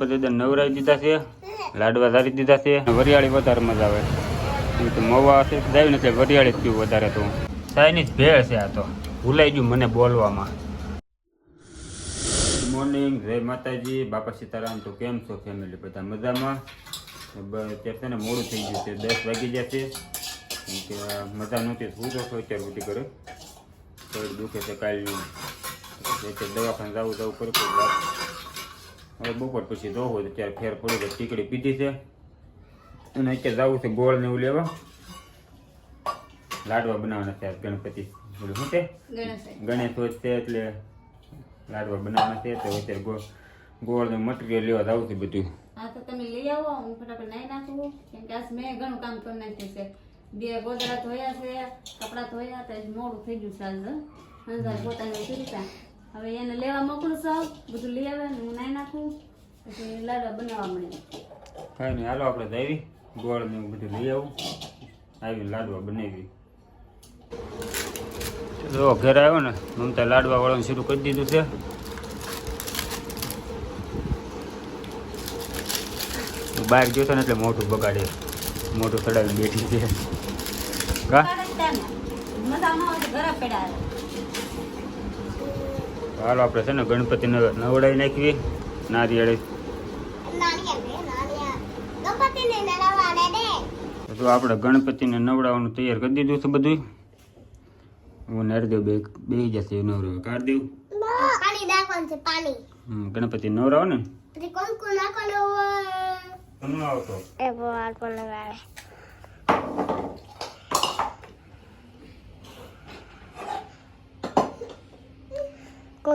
બધા નવરાવી દીધા છે, લાડવા ધારી દીધા છે. વરિયાળી વધારે મજા આવે. તો મવા તો જાય ને એટલે વરિયાળી પીવું વધારે તો. ચાઇનીઝ ભેળ છે આ તો. ભૂલાઈ ગયું મને બોલવામાં. ગુડ મોર્નિંગ જય માતાજી, બાપા સીતારામ, તો કેમ છો ફેમિલી બધા મજામાં? અત્યારે છે ને મોડું થઈ ગયું છે, દસ વાગી ગયા છે. કે મજા નહોતી, શું તો અત્યારે બધી કરે પેટ દુખે છે કાલનું. દવાખાને જવું જવું કરું કોઈ હવે બપોર પછી જોવો તો ત્યારે ફેર પડ્યો ટીકડી પીધી છે. અને અત્યારે જવું છે ગોળ ને એવું લેવા. લાડવા બનાવવાના છે ગણપતિ. બોલું શું છે? ગણેશ હોય. છે એટલે લાડવા બનાવવાના છે. તો અત્યારે ગોળ ગોળ ને મટીરિયલ લેવા જવું છે બધું. હા તો તમે લઈ આવો. હું ફટાફટ નાઈ નાખું. કેમ કે આજ મેં ઘણું કામ કરી નાખ્યું છે. બે ગોદડા ધોયા છે કપડાં ધોયા તો મોડું થઈ ગયું છે આજ પોતાને હવે એને લેવા મોકલું સૌ બધું લઈ આવે હું નાઈ નાખું. પછી લાડવા બનાવવા મળે. કાંઈ નહીં હાલો આપણે જાવી ગોળ ને બધું લઈ આવું. આવી લાડવા બનાવી. જો ઘરે આવ્યો ને મમતા લાડવા વાળવાનું શરૂ કરી દીધું છે. બહાર હતો ને એટલે મોઢું બગાડે. મોઢું ચડાવી બેઠી છે. કા મજા ન હોય તો ઘરે પડ્યા હાલો આપણે છે ને ગણપતિને નવડાવી નાખવી નારિયેળ. તો આપણે ગણપતિને નવડાવવાનું તૈયાર કરી દીધું છે બધું હું નરદેવ બે બે જશે નવરાવ. કાઢ દેવું? પાણી નાખવાનું છે પાણી હમ, ગણપતિ નવરાવો ન આવતો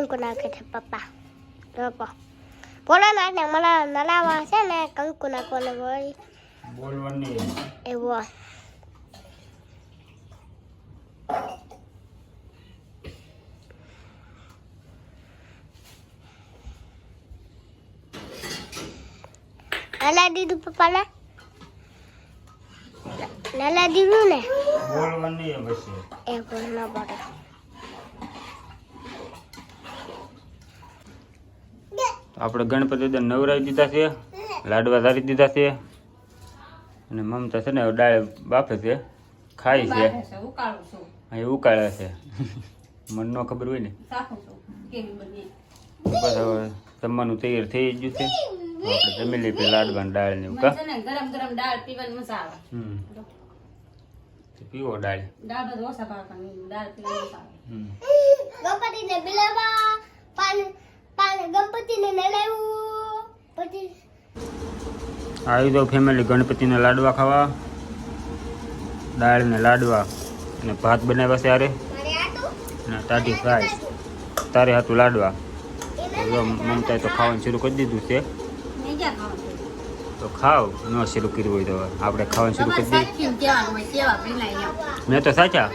એ કોણ નાખે છે પપ્પા. લોકો બોલો નાખને મને નલાવા છે ને કંકુ નાખવાનું હોય બોલવાની એવો નલા દીધું પપ્પાને? નલા દીધું ને? બોલવાની એમ હશે. એ ભૂલ ન પડે આપણે ગણપતિ દાદા નવરાવી દીધા છે લાડવા ધારી દીધા છે. અને મમતા છે ને દાળ બાફે છે ખાય છે. અહીં ઉકાળે છે. મન નો ખબર હોય ને. બસ હવે જમવાનું તૈયાર થઈ ગયું છે. આપણે જમી લઈએ પેલા લાડવા દાળ ને ઉકા ગરમ ગરમ દાળ પીવાની મજા આવે. પીવો દાળ દાળ બધું ઓછા ભાવે દાળ પીવાની મજા આવે. હમ. ગણપતિને બિલાવા પાન પાન ગણપતિને નલાવ્યું પછી આવી દો ફેમિલી ગણપતિના લાડવા ખાવા. દાળને લાડવા અને ભાત બનાવ્યા છે અરે અને તાજી ફ્રાય તારે હાથું લાડવા. મમતાએ તો ખાવાનું શરૂ કરી દીધું છે. તો ખાવ ન શરૂ કર્યું હોય તો આપણે ખાવાનું શરૂ કરી દઈએ. મેં તો સાચા.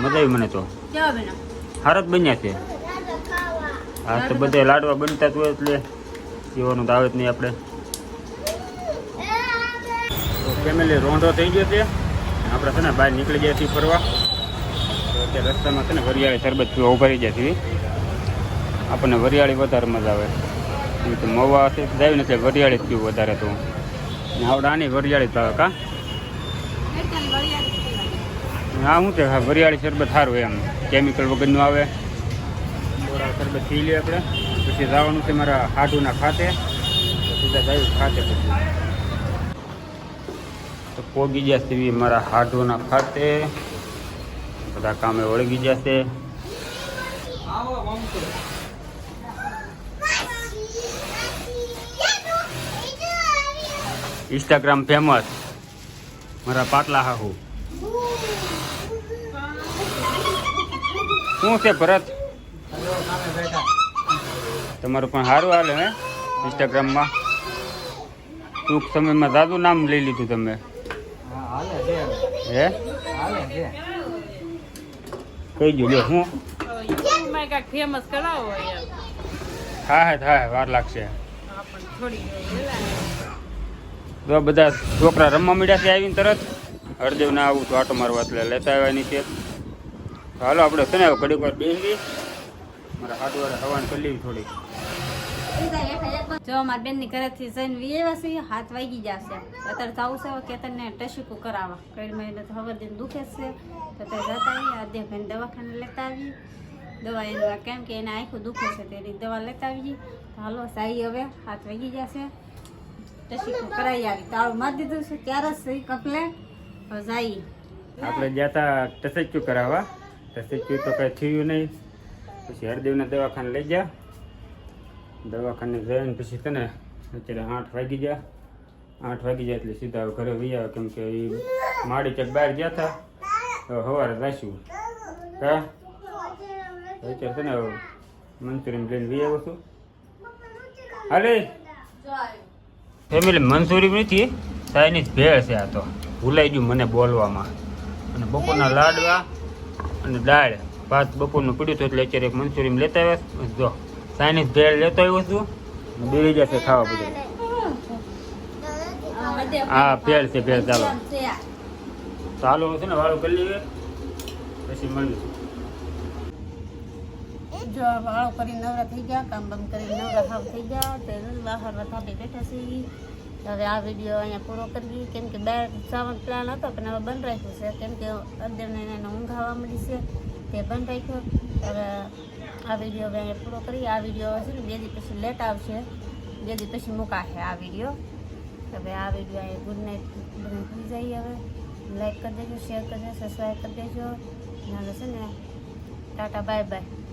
મજા આવી મને તો. કેવા બના હાર જ બન્યા છે. હા તો બધે લાડવા બનતા જ હોય એટલે આવે જ નહીં આપણે. ફેમિલી રોંઢો થઈ ગયો છે. આપણે છે ને બહાર નીકળી ગયા છીએ ફરવા. રસ્તામાં છે ને વરિયાળી શરબત પીવા ઊભા રહી છીએ. આપણને વરિયાળી વધારે મજા આવે. તો મવા છે જાય ને એટલે વરિયાળી જ પીવું વધારે તો. આવડે આની વરિયાળી જ ભાવે હા, શું છે? હા, વરિયાળી શરબત સારું એમ. કેમિકલ વગરનું આવે. શરબત પી લઈએ આપણે. પછી જવાનું છે મારા હાડુના ખાતે. સીધા જાય ખાતે પછી. પોગી ગયા છે મારા હાડોના ખાતે. બધા કામે વળગી ગયા છે. ઇન્સ્ટાગ્રામ ફેમસ મારા પાટલા હાહુ. શું છે ભરત? તમારું પણ સારું હાલે હે ઇન્સ્ટાગ્રામમાં ટૂંક સમયમાં દાદુ નામ લઈ લીધું તમે. હે? કહી ગયું લ્યો હું? ફેમસ કરાવો હા હા વાર લાગશે. તો બધા છોકરા રમવા મળ્યા છે આવીને તરત? હરદેવ ના આવું તો આટો મારવા એટલે લેતા આવવાની છે તો હાલો આપણે છે ને હવે ઘડીક વાર બેસી મારા હાથ વાળા હવાન કરી લેવી થોડી જો અમારા બેનની ઘરેથી જઈને વિયેવા છીએ, હાથ વાગી જશે અત્યારે જવું છે કેતનને ટશીકું કરાવવા કઈમાં એને તો ખબર દઈને દુખે છે. તો તે જતા આવીએ આદ્ય ભાઈને દવાખાને લેતા આવી દવા એનું કેમ કે એને આખું દુખે છે તેની દવા લેતા આવી તો હાલો, સાઈ હવે હાથ વાગી જશે ટશીકું કરાવી આવી. તાળું મારી દીધું છે, ત્યારે જ સહી કમ્પ્લેન હવે જઈએ. આપણે ગયા હતા ટસેચ્યુ કરાવવા ટસેચ્યુ તો કાંઈ થયું નહીં. પછી હરદેવના દવાખાને લઈ ગયા. દવાખાને જઈને પછી તને અત્યારે આઠ વાગી ગયા. આઠ વાગી ગયા એટલે સીધા ઘરે વહી આવે કેમ કે એ માડી ચક બહાર ગયા હતા સવારે જઈશું હા અત્યારે તને મંચુરિયન લઈને વી આવ્યો છું. હાલે ફેમિલી, મંચુરિયન નથી ચાઇનીઝ ભેળ છે આ તો. ભૂલાઈ ગયું મને બોલવામાં. અને બપોરના લાડવા અને દાળ. ભાત બપોરનું પીડ્યું હતું એટલે અત્યારે એક મંચુરિયન લેતા આવ્યા જો. ચાઇનીઝ ભેળ લેતો આવ્યો છું અને જશે ખાવા બધું. હા, ભેળ છે, ભેળ ચાલો. ચાલો છે ને વાળું કરી લઈએ. પછી મળીશું. જો કરી થઈ ગયા, કામ બંધ કરી નવરા હાવ થઈ ગયા, તે બહાર વથાપે બેઠા છીએ હવે આ વીડિયો અહીંયા પૂરો કરીએ. કેમ કે બે જવાનો પ્લાન હતો, પણ હવે બંધ રાખ્યું છે. કેમ કે અર્ધેવને એને ઊંઘાવા મળી છે, તે બંધ રાખ્યો. હવે આ વીડિયો હવે પૂરો કરીએ. આ વીડિયો છે ને બે દી પછી લેટ આવશે. બે દી પછી મુકાશે આ વીડિયો. હવે આ વીડિયો અહીંયા ગુડ નાઇટ ભૂલી જઈએ હવે. લાઈક કરી દેજો શેર કરજો સબસ્ક્રાઈબ કરી દેજો. નાનો છે ને ટાટા બાય બાય